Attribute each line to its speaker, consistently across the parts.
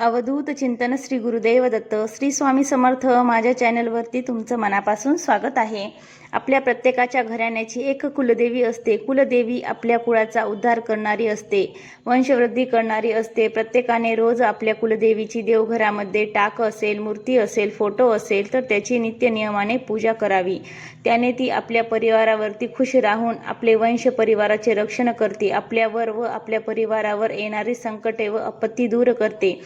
Speaker 1: अवधूत चिंतन श्री गुरुदेव दत्त श्री स्वामी समर्थ माझ्या चॅनलवरती तुमचं मनापासून स्वागत आहे. आपल्या प्रत्येकाच्या घराण्याची एक कुलदेवी असते. कुलदेवी आपल्या कुळाचा उद्धार करणारी असते. वंशवृद्धी करणारी असते. प्रत्येकाने रोज आपल्या कुलदेवीची देवघरामध्ये टाक असेल मूर्ती असेल फोटो असेल तर त्याची नित्य नियमाने पूजा करावी. त्याने ती आपल्या परिवारावरती खुश राहून आपले वंश परिवाराचे रक्षण करते. आपल्यावर व आपल्या परिवारावर येणारी संकटे व आपत्ती दूर करते.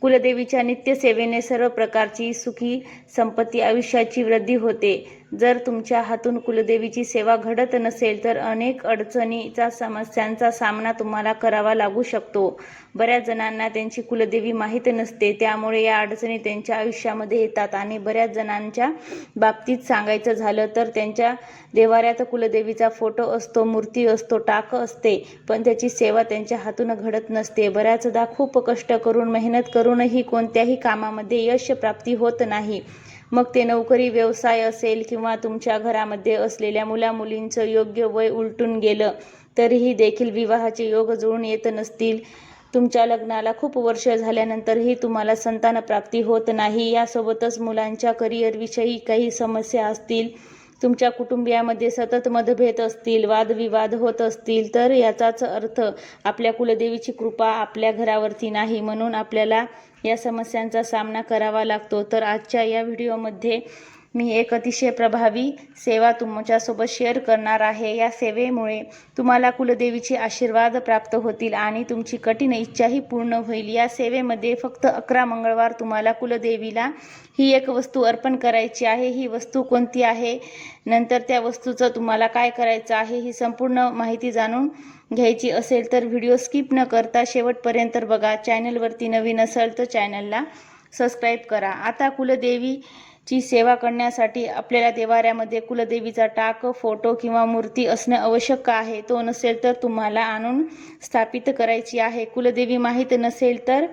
Speaker 1: कुलदेवीच्या नित्यसेवेने सर्व प्रकारची सुखी संपत्ती आयुष्याची वृद्धी होते. जर तुमच्या हातून कुलदेवीची सेवा घडत नसेल तर अनेक अडचणीचा समस्यांचा सामना तुम्हाला करावा लागू शकतो. बऱ्याच जणांना त्यांची कुलदेवी माहीत नसते त्यामुळे या अडचणी त्यांच्या आयुष्यामध्ये येतात. आणि बऱ्याच जणांच्या बाबतीत सांगायचं झालं तर त्यांच्या देवाऱ्यात कुलदेवीचा फोटो असतो मूर्ती असतो टाक असते पण त्याची सेवा त्यांच्या हातून घडत नसते. बऱ्याचदा खूप कष्ट करून मेहनत करूनही कोणत्याही कामामध्ये यश प्राप्ती होत नाही. मग ते नोकरी व्यवसाय असेल किंवा तुमच्या घरामध्ये असलेल्या मुलामुलींचं योग्य वय उलटून गेलं तरीही देखील विवाहाचे योग जुळून येत नसतील. तुमच्या लग्नाला खूप वर्ष झाल्यानंतरही तुम्हाला संतान प्राप्ती होत नाही. यासोबतच मुलांच्या करिअरविषयी काही समस्या असतील तुमच्या कुटुंबियामध्ये सतत मतभेद असतील वादविवाद होत असतील तर याचाच अर्थ आपल्या कुलदेवीची कृपा आपल्या घरावरती नाही म्हणून आपल्याला या समस्यांचा सामना करावा लागतो. तर आजच्या या व्हिडिओमध्ये मी एक अतिशय प्रभावी सेवा तुमच्यासोबत शेअर करणार आहे. या सेवेमुळे तुम्हाला कुलदेवीचे आशीर्वाद प्राप्त होतील आणि तुमची कठीण इच्छाही पूर्ण होईल. या सेवेमध्ये फक्त अकरा मंगळवार तुम्हाला कुलदेवीला ही एक वस्तू अर्पण करायची आहे. ही वस्तू कोणती आहे? नंतर त्या वस्तूचं तुम्हाला काय करायचं आहे? ही संपूर्ण माहिती जाणून घ्यायची असेल तर व्हिडिओ स्किप न करता शेवटपर्यंत बघा. चॅनलवरती नवीन असेल तर चॅनलला सबस्क्राईब करा. आता कुलदेवी ची सेवा करण्यासाठी आपल्याला देवाऱ्यामध्ये कुलदेवीचा टाक फोटो किंवा मूर्ती असणं आवश्यक आहे. तो नसेल तर तुम्हाला आणून स्थापित करायची आहे. कुलदेवी माहीत नसेल तर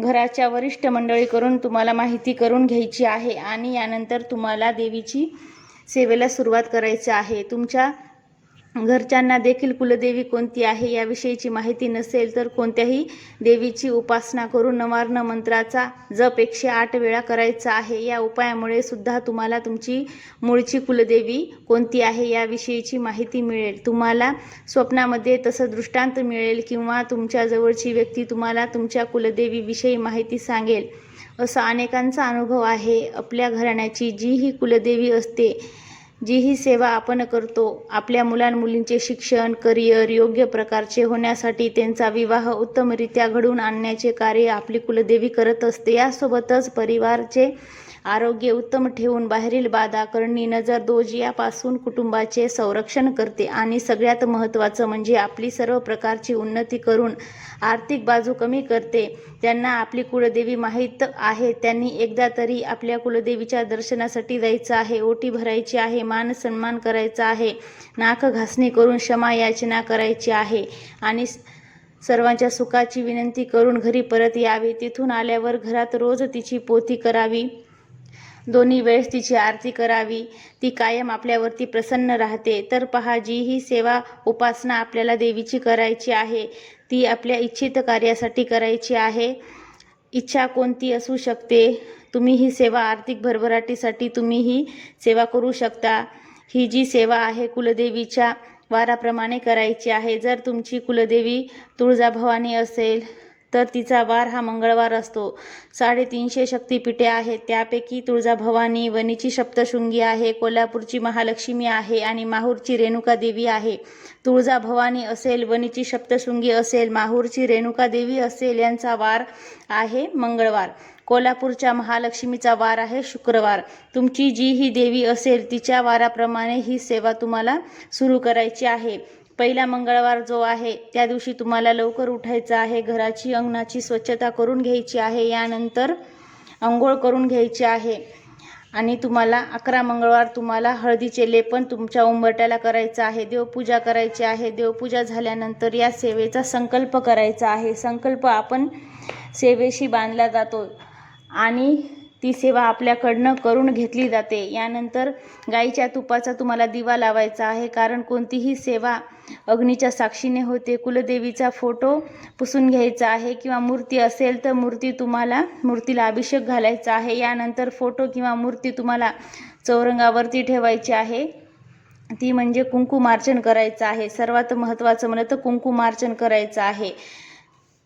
Speaker 1: घराच्या वरिष्ठ मंडळीकडून तुम्हाला माहिती करून घ्यायची आहे आणि यानंतर तुम्हाला देवीची सेवेला सुरुवात करायची आहे. तुमच्या घरच्यांना देखील कुलदेवी कोणती आहे याविषयीची माहिती नसेल तर कोणत्याही देवीची उपासना करून नवार्ण मंत्राचा जप एकशे आठ वेळा करायचा आहे. या उपायामुळे सुद्धा तुम्हाला तुमची मूळची कुलदेवी कोणती आहे याविषयीची माहिती मिळेल. तुम्हाला स्वप्नामध्ये तसं दृष्टांत मिळेल किंवा तुमच्या जवळची व्यक्ती तुम्हाला तुमच्या कुलदेवीविषयी माहिती सांगेल. असा अनेकांचा अनुभव आहे. आपल्या घराण्याची जी ही कुलदेवी असते जी ही सेवा आपण करतो. आपल्या मुलांमुलींचे शिक्षण करिअर योग्य प्रकारचे होण्यासाठी त्यांचा विवाह उत्तमरित्या घडवून आणण्याचे कार्य आपली कुलदेवी करत असते. यासोबतच परिवारचे आरोग्य उत्तम ठेवून बाहेरील बाधा करणी नजर दोज यापासून कुटुंबाचे संरक्षण करते. आणि सगळ्यात महत्त्वाचं म्हणजे आपली सर्व प्रकारची उन्नती करून आर्थिक बाजू कमी करते. त्यांना आपली कुलदेवी माहीत आहे. त्यांनी एकदा तरी आपल्या कुलदेवीच्या दर्शनासाठी जायचं आहे. ओटी भरायची आहे. मान सन्मान करायचा आहे. नाक घासणी करून क्षमा याचना करायची आहे. आणि सर्वांच्या सुखाची विनंती करून घरी परत यावे. तिथून आल्यावर घरात रोज तिची पोथी करावी. दोन्ही वेळेस तिची आरती करावी. ती कायम आपल्यावरती प्रसन्न राहते. तर पहा जी ही सेवा उपासना आपल्याला देवीची करायची आहे ती आपल्या इच्छित कार्यासाठी करायची आहे. इच्छा कोणती असू शकते? तुम्ही ही सेवा आर्थिक भरभराटीसाठी तुम्ही ही सेवा करू शकता. ही जी सेवा आहे कुलदेवीच्या वाराप्रमाणे करायची आहे. जर तुमची कुलदेवी तुळजाभवानी असेल तर तिचा वार हा मंगळवार असतो. साडेतीनशे शक्तिपीठे आहेत. त्यापैकी तुळजाभवानी वनीची सप्तशृंगी आहे कोल्हापूरची महालक्ष्मी आहे आणि माहूरची रेणुका देवी आहे. तुळजाभवानी असेल वणीची सप्तशृंगी असेल माहूरची रेणुका देवी असेल यांचा वार आहे मंगळवार. कोल्हापूरच्या महालक्ष्मीचा वार आहे शुक्रवार. तुमची जी ही देवी असेल तिच्या वाराप्रमाणे ही सेवा तुम्हाला सुरू करायची आहे. पहिला मंगळवार जो आहे त्या दिवशी तुम्हाला लवकर उठायचं आहे घराची अंगणाची स्वच्छता करून घ्यायची आहे यानंतर अंघोळ करून घ्यायची आहे. आणि तुम्हाला अकरा मंगळवार तुम्हाला हळदीचे लेपन तुमच्या उंबरट्याला करायचं आहे देवपूजा करायची आहे. देवपूजा झाल्यानंतर या सेवेचा संकल्प करायचा आहे. संकल्प आपण सेवेशी बांधला जातो. आणि ती सेवा आपल्याकडनं करून घेतली जाते. यानंतर गाईच्या तुपाचा तुम्हाला दिवा लावायचा आहे. कारण कोणतीही सेवा अग्नीच्या साक्षीने होते. कुलदेवीचा फोटो पुसून घ्यायचा आहे किंवा मूर्ती असेल तर मूर्ती तुम्हाला मूर्तीला अभिषेक घालायचा आहे. यानंतर फोटो किंवा मूर्ती तुम्हाला चौरंगावरती ठेवायची आहे. ती म्हणजे कुंकुमार्चन करायचं आहे. सर्वात महत्त्वाचं म्हणलं तर कुंकुमार्चन करायचं आहे.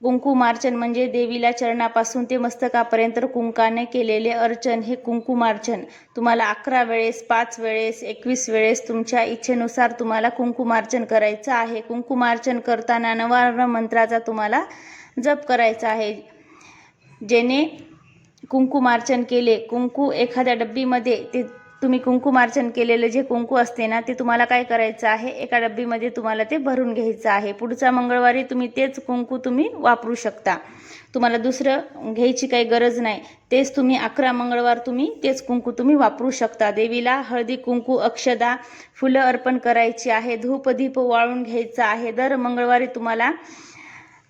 Speaker 1: कुंकुमार्चन म्हणजे देवीला चरणापासून ते मस्तकापर्यंत कुंकाने केलेले अर्चन. हे कुंकुमार्चन तुम्हाला अकरा वेळेस पाच वेळेस एकवीस वेळेस तुमच्या इच्छेनुसार तुम्हाला कुंकुमार्चन करायचं आहे. कुंकुमार्चन करताना नवार्ण मंत्राचा तुम्हाला जप करायचा आहे. जेणे कुंकुमार्चन केले कुंकू एखाद्या डब्बीमध्ये ते तुम्ही कुंकुमार्चन केलेलं जे कुंकू असते ना ते तुम्हाला काय करायचं आहे? एका डब्बीमध्ये तुम्हाला ते भरून घ्यायचं आहे. पुढचा मंगळवारी तुम्ही तेच कुंकू तुम्ही वापरू शकता. तुम्हाला दुसरं घ्यायची काही गरज नाही. तेच तुम्ही अकरा मंगळवार तुम्ही तेच कुंकू तुम्ही वापरू शकता. देवीला हळदी कुंकू अक्षदा फुलं अर्पण करायची आहे. धूप दीप वाळून घ्यायचं आहे. दर मंगळवारी तुम्हाला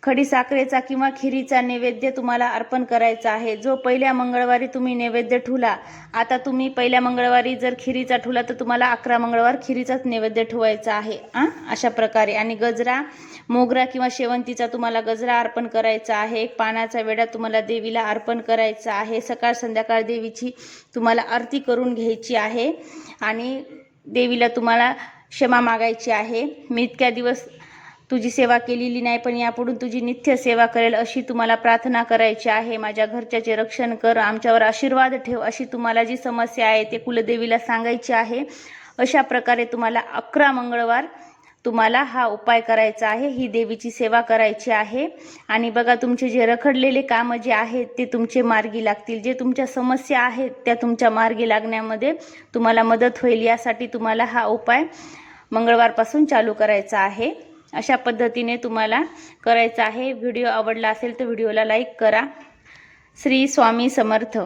Speaker 1: खडी साखरेचा किंवा खिरीचा नैवेद्य तुम्हाला अर्पण करायचा आहे. जो पहिल्या मंगळवारी तुम्ही नैवेद्य ठुला आता तुम्ही पहिल्या मंगळवारी जर खिरीचा ठुला तर तुम्हाला अकरा मंगळवार खिरीचाच नैवेद्य ठेवायचा आहे. आ? अशा प्रकारे. आणि गजरा मोगरा किंवा शेवंतीचा तुम्हाला गजरा अर्पण करायचा आहे. एक पानाचा वेडा तुम्हाला देवीला अर्पण करायचा आहे. सकाळ संध्याकाळ देवीची तुम्हाला आरती करून घ्यायची आहे. आणि देवीला तुम्हाला क्षमा मागायची आहे. मी इतक्या दिवस तुझी सेवा केलेली नाही पण यापुढून तुझी नित्य सेवा करेल अशी तुम्हाला प्रार्थना करायची आहे. माझ्या घरच्याचे रक्षण कर आमच्यावर आशीर्वाद ठेव अशी तुम्हाला जी समस्या आहे ते कुलदेवीला सांगायची आहे. अशा प्रकारे तुम्हाला अकरा मंगळवार तुम्हाला हा उपाय करायचा आहे ही देवीची सेवा करायची आहे. आणि बघा तुमचे जे रखडलेले कामं जे आहेत ते तुमचे मार्गी लागतील. जे तुमच्या समस्या आहेत त्या तुमच्या मार्गी लागण्यामध्ये तुम्हाला मदत होईल. यासाठी तुम्हाला हा उपाय मंगळवारपासून चालू करायचा आहे. अशा पद्धतीने तुम्हाला करायचं आहे. व्हिडिओ आवडला असेल तर व्हिडिओला लाईक करा. श्री स्वामी समर्थ.